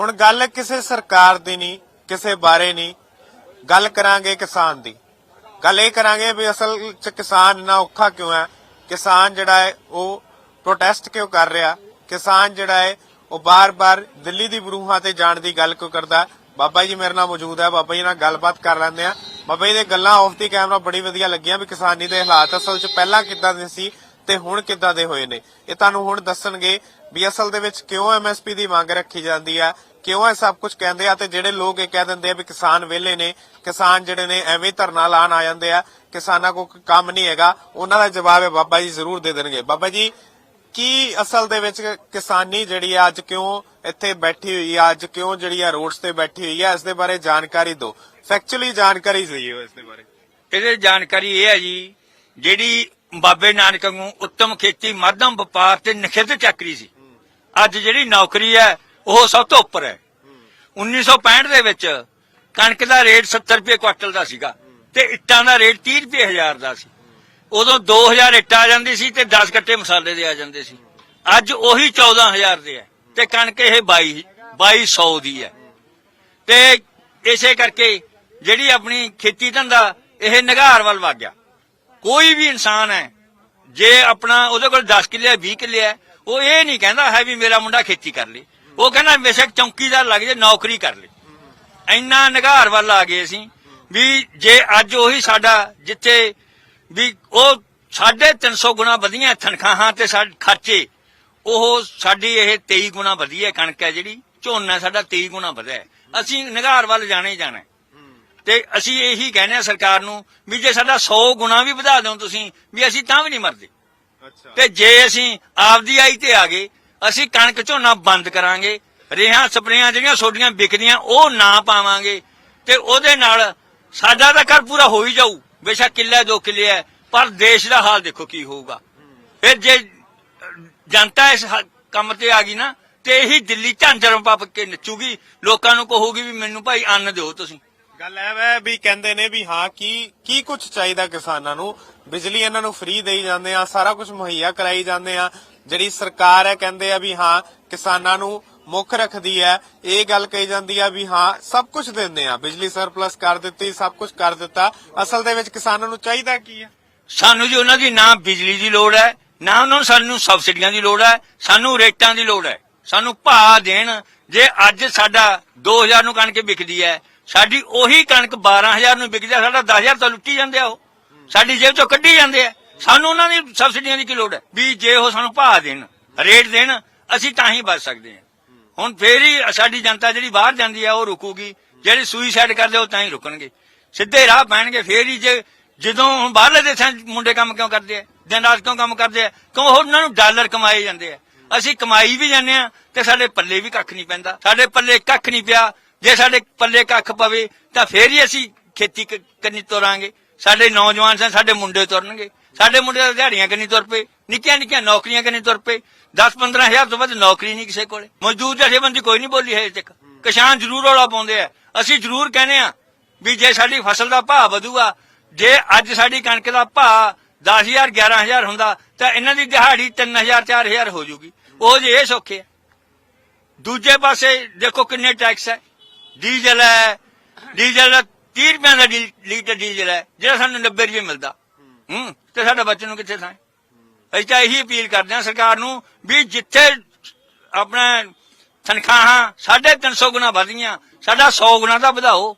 ਹੁਣ ਗੱਲ ਕਿਸੇ ਸਰਕਾਰ ਦੀ ਨਹੀਂ, ਕਿਸੇ ਬਾਰੇ ਨਹੀਂ। ਗੱਲ ਕਰਾਂਗੇ ਕਿਸਾਨ ਦੀ। ਗੱਲ ਇਹ ਕਰਾਂਗੇ ਵੀ ਅਸਲ ਚ ਕਿਸਾਨ ਇੰਨਾ ਔਖਾ ਕਿਉਂ ਹੈ? ਕਿਸਾਨ ਜਿਹੜਾ ਹੈ, ਉਹ ਪ੍ਰੋਟੈਸਟ ਕਿਉਂ ਕਰ ਰਿਹਾ? ਕਿਸਾਨ ਜਿਹੜਾ ਹੈ, ਉਹ ਬਾਰ-ਬਾਰ ਦਿੱਲੀ ਦੀ ਬਰੂਹਾਂ ਤੇ ਜਾਣ ਦੀ ਗੱਲ ਕਿਉਂ ਕਰਦਾ? ਬਾਬਾ ਜੀ ਮੇਰੇ ਨਾਲ ਮੌਜੂਦ ਹੈ, ਬਾਬਾ ਜੀ ਨਾਲ ਗੱਲਬਾਤ ਕਰ ਲੈਂਦੇ ਆ ਬਾਬਾ ਜੀ ਦੇ ਗੱਲਾਂ ਆਫ ਦੀ ਕੈਮਰਾ ਬੜੀ ਵਧੀਆ ਲੱਗੀਆਂ ਵੀ ਕਿਸਾਨੀ ਦੇ ਹਾਲਾਤ ਅਸਲ 'ਚ ਪਹਿਲਾਂ ਕਿੱਦਾਂ ਦੇ ਸੀ ਤੇ ਹੁਣ ਕਿੱਦਾਂ ਦੇ ਹੋਏ ਨੇ। ਇਹ ਤੁਹਾਨੂੰ ਹੁਣ ਦੱਸਣਗੇ ਵੀ ਅਸਲ ਦੇ ਵਿੱਚ ਕਿਉਂ ਐਮਐਸਪੀ ਦੀ ਮੰਗ ਰੱਖੀ ਜਾਂਦੀ ਆ? ਕਿਉਂ ਇਹ ਸਭ ਕੁਝ ਕਹਿੰਦੇ ਆ? ਤੇ ਜਿਹੜੇ ਲੋਕ ਇਹ ਕਹਿ ਦਿੰਦੇ ਆ ਵੀ ਕਿਸਾਨ ਵਿਹਲੇ ਨੇ, ਕਿਸਾਨ ਜਿਹੜੇ ਨੇ ਐਵੇਂ ਧਰਨਾ ਲਾਣ ਆ ਜਾਂਦੇ ਆ, ਕਿਸਾਨਾਂ ਕੋ ਕੰਮ ਨਹੀਂ ਹੈਗਾ, ਉਹਨਾਂ ਦਾ ਜਵਾਬ ਹੈ ਬਾਬਾ ਜੀ ਜ਼ਰੂਰ ਦੇ ਦੇਣਗੇ। ਬਾਬਾ ਜੀ, ਕੀ ਅਸਲ ਦੇ ਵਿੱਚ ਕਿਸਾਨੀ ਜਿਹੜੀ ਆ, ਅੱਜ ਕਿਉਂ ਇੱਥੇ ਬੈਠੀ ਹੋਈ ਆ, ਅੱਜ ਕਿਉਂ ਜਿਹੜੀ ਆ ਰੋਡਸ ਤੇ ਬੈਠੀ ਹੋਈ ਆ, ਇਸ ਦੇ ਬਾਰੇ ਜਾਣਕਾਰੀ ਦਿਓ। ਫੈਕਚੁਅਲੀ ਜਾਣਕਾਰੀ ਦਿਓ ਇਸ ਦੇ ਬਾਰੇ। ਇਹਦੇ ਜਾਣਕਾਰੀ ਇਹ ਹੈ ਜੀ, ਜਿਹੜੀ ਬਾਬੇ ਨਾਨਕ ਨੂੰ ਉੱਤਮ ਖੇਤੀ, ਮਾਧਮ ਵਪਾਰ ਤੇ ਨਖਿੱਧ ਚੱਕਰੀ ਸੀ। ਅੱਜ ਜਿਹੜੀ ਨੌਕਰੀ ਹੈ, ਉਹ ਸਭ ਤੋਂ ਉੱਪਰ ਹੈ। 1965 ਦੇ ਵਿੱਚ ਕਣਕ ਦਾ ਰੇਟ 70 ਰੁਪਏ ਕੁਇੰਟਲ ਦਾ ਸੀਗਾ ਤੇ ਇੱਟਾਂ ਦਾ ਰੇਟ 30 ਰੁਪਏ ਹਜ਼ਾਰ ਦਾ ਸੀ। ਉਦੋਂ 2000 ਇੱਟ ਆ ਜਾਂਦੀ ਸੀ ਤੇ 10 ਕੱਟੇ ਮਸਾਲੇ ਦੇ ਆ ਜਾਂਦੇ ਸੀ। ਅੱਜ ਉਹੀ 14000 ਦੇ ਹੈ ਤੇ ਕਣਕ ਇਹ 22 2200 ਦੀ ਹੈ। ਤੇ ਇਸੇ ਕਰਕੇ ਜਿਹੜੀ ਆਪਣੀ ਖੇਤੀ ਧੰਦਾ, ਇਹ ਨਿਗਾਰ ਵੱਲ ਵਗ ਗਿਆ। ਕੋਈ ਵੀ ਇਨਸਾਨ ਹੈ, ਜੇ ਆਪਣਾ ਉਹਦੇ ਕੋਲ 10 ਕਿੱਲੇ ਹੈ 20 ਕਿੱਲੇ ਹੈ ਉਹ ਇਹ ਨਹੀਂ ਕਹਿੰਦਾ ਹੈ ਵੀ ਮੇਰਾ ਮੁੰਡਾ ਖੇਤੀ ਕਰ ਲੇ। ਉਹ ਕਹਿੰਦਾ ਬੇਸ਼ੱਕ ਚੌਂਕੀਦਾਰ ਲੱਗ ਜੇ, ਨੌਕਰੀ ਕਰ ਲੇ। ਇੰਨਾ ਨਿਗਾਰ ਵੱਲ ਆ ਗਏ ਅਸੀਂ ਵੀ ਜੇ ਅੱਜ ਉਹੀ ਸਾਡਾ ਜਿੱਥੇ ਵੀ ਉਹ 350 ਗੁਣਾ ਵਧੀਆਂ ਤਨਖਾਹਾਂ ਤੇ ਸਾਡੇ ਖਰਚੇ, ਉਹ ਸਾਡੀ ਇਹ 23 ਗੁਣਾ ਵਧੀਆ ਕਣਕ ਹੈ ਜਿਹੜੀ, ਝੋਨਾ ਸਾਡਾ 23 ਗੁਣਾ ਵਧਿਆ ਅਸੀਂ ਨਿਗਾਰ ਵੱਲ ਜਾਣਾ ਹੀ ਜਾਣਾ ਤੇ ਅਸੀਂ ਇਹੀ ਕਹਿੰਦੇ ਆ ਸਰਕਾਰ ਨੂੰ ਵੀ ਜੇ ਸਾਡਾ 100 ਗੁਣਾ ਵੀ ਵਧਾ ਦਿਓ ਤੁਸੀਂ, ਵੀ ਅਸੀਂ ਤਾਂ ਵੀ ਨਹੀਂ ਮਰਦੇ। ਤੇ ਜੇ ਅਸੀਂ ਆਪਦੀ ਆਈ ਤੇ ਆ ਗਏ ਅਸੀਂ ਕਣਕ ਝੋਨਾ ਬੰਦ ਕਰਾਂਗੇ ਰੇਹਾਂ ਸਪਰੇਆਂ ਜਿਹੜੀਆਂ ਸੋਡੀਆਂ ਵਿਕਦੀਆਂ ਉਹ ਨਾ ਪਾਵਾਂਗੇ ਤੇ ਉਹਦੇ ਨਾਲ ਸਾਡਾ ਤਾਂ ਘਰ ਪੂਰਾ ਹੋ ਹੀ ਜਾਊ। ਬੇਸ਼ੱਕ ਕਿੱਲਾ ਦੋ ਕਿੱਲੇ ਹੈ ਪਰ ਦੇਸ਼ ਦਾ ਹਾਲ ਦੇਖੋ ਕੀ ਹੋਊਗਾ। ਫਿਰ ਜੇ ਜਨਤਾ ਇਸ ਕੰਮ ਤੇ ਆ ਗਈ ਨਾ ਤੇ ਇਹੀ ਦਿੱਲੀ ਝਾਂਜਰ ਪੱਪ ਕੇ ਨੱਚੂਗੀ ਲੋਕਾਂ ਨੂੰ ਕਹੂਗੀ ਵੀ ਮੈਨੂੰ ਭਾਈ ਅੰਨ ਦਿਓ ਤੁਸੀਂ। ਗੱਲ ਐ ਵੈ ਵੀ ਕਹਿੰਦੇ ਨੇ ਵੀ ਹਾਂ, ਕੀ ਕੀ ਕੁਝ ਚਾਹੀਦਾ ਕਿਸਾਨਾਂ ਨੂੰ? ਬਿਜਲੀ ਇਹਨਾਂ ਨੂੰ ਫ੍ਰੀ ਦੇਈ ਜਾਂਦੇ ਆ, ਸਾਰਾ ਕੁਝ ਮੁਹੱਈਆ ਕਰਾਈ ਜਾਂਦੇ ਆ। ਜਿਹੜੀ ਸਰਕਾਰ ਹੈ ਕਹਿੰਦੇ ਆ ਵੀ ਹਾਂ, ਕਿਸਾਨਾਂ ਨੂੰ ਮੁੱਖ ਰੱਖਦੀ ਹੈ ਇਹ ਗੱਲ ਕਹੀ ਜਾਂਦੀ ਆ ਵੀ ਹਾਂ, ਸਭ ਕੁਝ ਦਿੰਦੇ ਆ। ਬਿਜਲੀ ਸਰਪਲਸ ਕਰ ਦਿੱਤੀ, ਸਭ ਕੁਝ ਕਰ ਦਿੱਤਾ। ਅਸਲ ਦੇ ਵਿੱਚ ਕਿਸਾਨਾਂ ਨੂੰ ਚਾਹੀਦਾ ਕੀ ਹੈ ਸਾਨੂੰ ਜੀ ਉਹਨਾਂ ਦੀ ਨਾ ਬਿਜਲੀ ਦੀ ਲੋੜ ਹੈ ਨਾ ਉਹਨਾਂ ਨੂੰ ਸਾਨੂੰ ਸਬਸਿਡੀਆਂ ਦੀ ਲੋੜ ਹੈ ਸਾਨੂੰ ਰੇਟਾਂ ਦੀ ਲੋੜ ਹੈ ਸਾਨੂੰ ਭਾਅ ਦੇਣ, ਜੇ ਅੱਜ ਸਾਡਾ 2000 ਨੂੰ ਕਣਕ ਵਿਕਦੀ ਹੈ ਸਾਡੀ ਉਹੀ ਕਣਕ 12000 ਨੂੰ ਵਿਕਦੀ ਹੈ ਸਾਡਾ 10000 ਤਾਂ ਲੁੱਟੀ ਜਾਂਦੇ ਆ ਉਹ। ਸਾਡੀ ਜੇਬ ਚੋਂ ਕੱਢੀ ਜਾਂਦੇ ਆ। ਸਾਨੂੰ ਉਹਨਾਂ ਦੀ ਸਬਸਿਡੀਆਂ ਦੀ ਕੀ ਲੋੜ ਹੈ ਵੀ ਜੇ ਉਹ ਸਾਨੂੰ ਭਾਅ ਦੇਣ, ਰੇਟ ਦੇਣ, ਅਸੀਂ ਤਾਂ ਹੀ ਬਚ ਸਕਦੇ ਹਾਂ। ਹੁਣ ਫੇਰ ਹੀ ਸਾਡੀ ਜਨਤਾ ਜਿਹੜੀ ਬਾਹਰ ਜਾਂਦੀ ਆ, ਉਹ ਰੁਕੂਗੀ। ਜਿਹੜੇ ਸੁਈਸਾਈਡ ਕਰਦੇ ਉਹ ਤਾਂ ਹੀ ਰੁਕਣਗੇ। ਸਿੱਧੇ ਰਾਹ ਪੈਣਗੇ, ਫੇਰ ਹੀ ਜੇ, ਜਦੋਂ ਹੁਣ ਬਾਹਰਲੇ ਦੇਸ਼ਾਂ 'ਚ ਮੁੰਡੇ ਕੰਮ ਕਿਉਂ ਕਰਦੇ ਆ? ਦਿਨ ਰਾਤ ਕਿਉਂ ਕੰਮ ਕਰਦੇ ਆ? ਕਿਉਂ ਉਹਨਾਂ ਨੂੰ ਡਾਲਰ ਕਮਾਏ ਜਾਂਦੇ ਆ? ਅਸੀਂ ਕਮਾਈ ਵੀ ਜਾਂਦੇ ਆ ਤੇ ਸਾਡੇ ਪੱਲੇ ਵੀ ਕੱਖ ਨਹੀਂ ਪੈਂਦਾ। ਸਾਡੇ ਪੱਲੇ ਕੱਖ ਨਹੀਂ ਪਿਆ। ਜੇ ਸਾਡੇ ਪੱਲੇ ਕੱਖ ਪਵੇ, ਤਾਂ ਫੇਰ ਹੀ ਅਸੀਂ ਖੇਤੀ ਕ- ਤੁਰਾਂਗੇ। ਸਾਡੇ ਨੌਜਵਾਨ ਸਨ, ਸਾਡੇ ਮੁੰਡੇ ਤੁਰਨਗੇ। ਸਾਡੇ ਮੁੰਡੇ ਤਾਂ ਦਿਹਾੜੀਆਂ ਕਰਨੀ ਤੁਰ ਪਏ ਨਿੱਕੀਆਂ ਨਿੱਕੀਆਂ ਨੌਕਰੀਆਂ ਕਰਨੀ ਤੁਰ ਪਏ। 10 15000 ਤੋਂ ਵੱਧ ਨੌਕਰੀ ਨਹੀਂ ਕਿਸੇ ਕੋਲੇ। ਮਜ਼ਦੂਰ ਜਥੇਬੰਦੀ ਕੋਈ ਨਹੀਂ ਬੋਲੀ ਹੈ ਤੱਕ। ਕਿਸਾਨ ਜ਼ਰੂਰ ਰੌਲਾ ਪਾਉਂਦੇ ਆ। ਅਸੀਂ ਜ਼ਰੂਰ ਕਹਿੰਦੇ ਆ ਵੀ ਜੇ ਸਾਡੀ ਫਸਲ ਦਾ ਭਾਅ ਵਧੂਗਾ, ਜੇ ਅੱਜ ਸਾਡੀ ਕਣਕ ਦਾ ਭਾਅ 10000 11000 ਹੁੰਦਾ, ਤਾਂ ਇਹਨਾਂ ਦੀ ਦਿਹਾੜੀ 3000 4000 ਹੋ ਜੂਗੀ। ਉਹ ਜੇ ਇਹ ਸੌਖੇ ਆ। ਦੂਜੇ ਪਾਸੇ ਦੇਖੋ ਕਿੰਨੇ ਟੈਕਸ ਹੈ ਡੀਜ਼ਲ ਹੈ। ਡੀਜ਼ਲ ਦਾ 30 ਰੁਪਏ ਦਾ ਲੀਟਰ ਡੀਜ਼ਲ ਹੈ। ਜਿਹੜਾ ਸਾਨੂੰ 90 ਰੁਪਏ ਮਿਲਦਾ। ਹੂੰ, ਤੇ ਸਾਡਾ ਬੱਚੇ ਨੂੰ ਕਿੱਥੇ ਥਾਂ ਅਸੀਂ ਤਾਂ ਇਹੀ ਅਪੀਲ ਕਰਦੇ ਹਾਂ ਸਰਕਾਰ ਨੂੰ ਵੀ ਜਿੱਥੇ ਆਪਣਾ ਤਨਖਾਹਾਂ 350 ਗੁਣਾ ਵਧੀਆਂ ਸਾਡਾ 100 ਗੁਣਾ ਦਾ ਵਧਾਓ।